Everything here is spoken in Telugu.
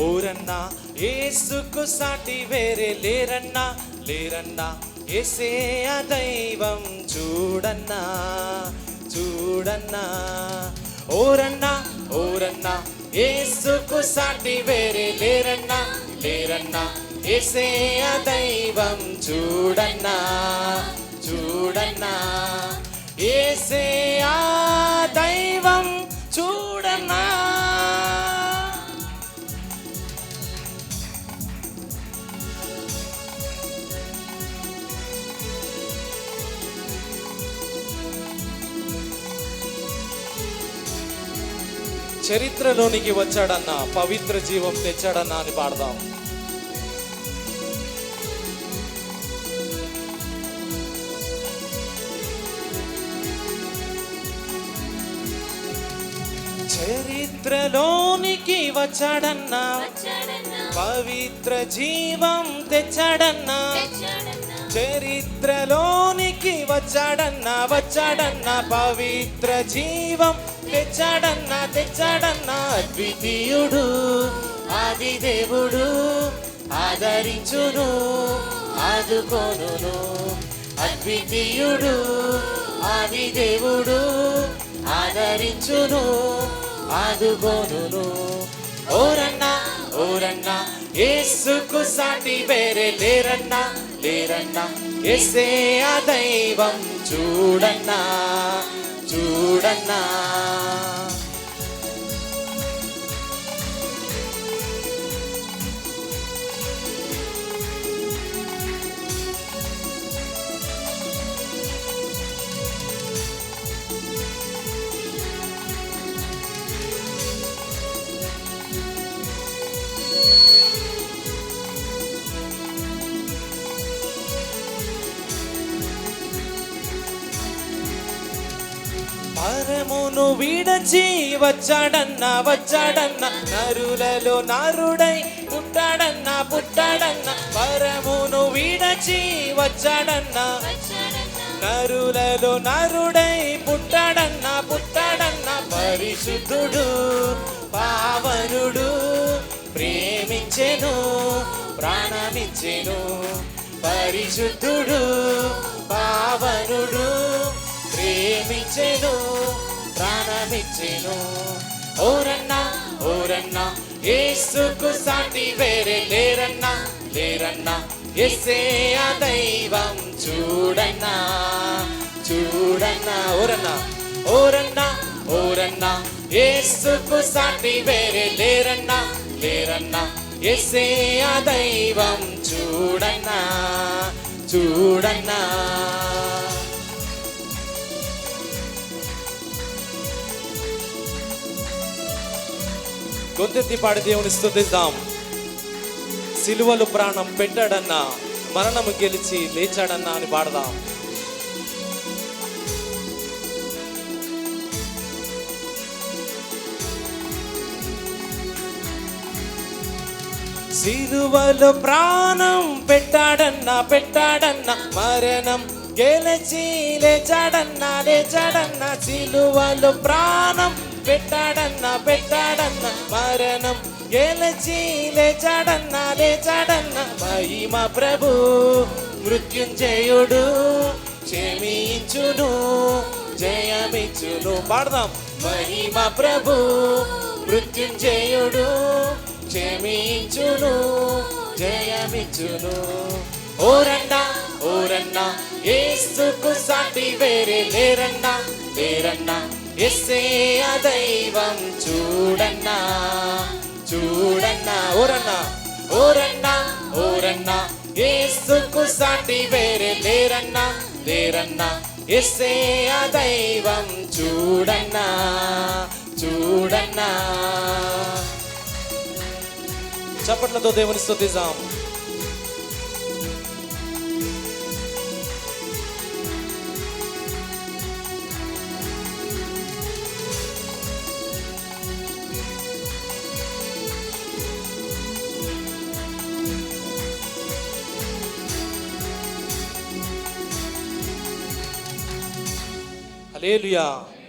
ఓరన్నా ఏసుకు సాటి వేరే లేరన్నా లేరన్నా ఏసే ఆ దైవం చూడన్నా చూడన్నా. ఓరన్నా ఓరన్నా ఏసుకు సాటి వేరే లేరన్నా లేరన్నా ఏసే ఆ దైవం చూడన్నా చూడన్నా. ఏసే చరిత్రలోనికి వచ్చాడన్న పవిత్ర జీవం తెచ్చాడన్న అని పాడదాం. చరిత్రలోనికి వచ్చాడన్న పవిత్ర జీవం తెచ్చాడన్న. చరిత్రలోనికి వచ్చాడన్న వచ్చాడన్న పవిత్ర జీవం తెచ్చాడన్నా తెచ్చాడన్నా అద్వితీయుడు ఆది దేవుడు ఆదరించును ఆదుకోను అద్వితీయుడు ఆది దేవుడు ఆదరించును ఆదుకోను ఓరన్నా ఓరన్నా ఏసుకు సాటి వేరే లేరన్నా లేరన్నా ఎస్సే ఆ దైవం చూడన్నా. చూడన్నా. భారమును విడచి వచ్చాడన్న వచ్చాడన్న. నరులలో నారుడై పుట్టాడన్న పుట్టాడన్న. భారమును విడచి వచ్చాడన్న. నరులలో నరుడై పుట్టాడన్న పుట్టాడన్న. పరిశుద్ధుడు పావనుడు ప్రేమించెను ప్రాణమిచ్చెను. పరిశుద్ధుడు పావనుడు ప్రేమించెను ప్రాణమిచ్చెను. ఓరన్నా ఓరన్నా ఏసుకు సాటి వేరే లేరన్నా లేరన్నా. ఎస్సే ఆ దైవం చూడన్నా చూడన్నా. ఓరన్నా ఓరన్నా ఓరన్నా. ఏసుకు సాటి వేరే లేరన్నా లేరన్నా. ఎస్సే ఆ దైవం చూడన్నా చూడన్నా. గొంతెత్తి పాడి దేవుని స్థుతిద్దాం సిలువలు ప్రాణం పెట్టాడన్నా మరణము గెలిచి లేచాడన్నా అని పాడదాం. సిలువలు ప్రాణం పెట్టాడన్నా పెట్టాడన్నా మరణం గెలిచి లేచాడన్నా లేచాడన్నా సిలువలు ప్రాణం పెట్టాడన్న పెట్టాడన్న. మరణం ఏలచీలే చాడన్న లే చాడన్న మహిమ ప్రభు మృత్యుంజయుడు క్షమించును జయమిచ్చును. పాడదాం. మహిమ ప్రభు మృత్యుంజయుడు క్షమించును జయమిచ్చును. ఓరన్నా ఓరన్నా ఏసుకు సాటి వేరే లేరన్నా లేరన్నా. ఎస్సే దైవం చూడన్నా చూడన్నా ఓరన్నా ఓరన్నా ఓరన్నా ఏసుకు సాటి వేరే లేరన్నా లేరన్నా ఎస్సే దైవం చూడన్నా చూడన్నా. చప్పట్లతో దేవుని స్తుతిద్దాం. Hallelujah.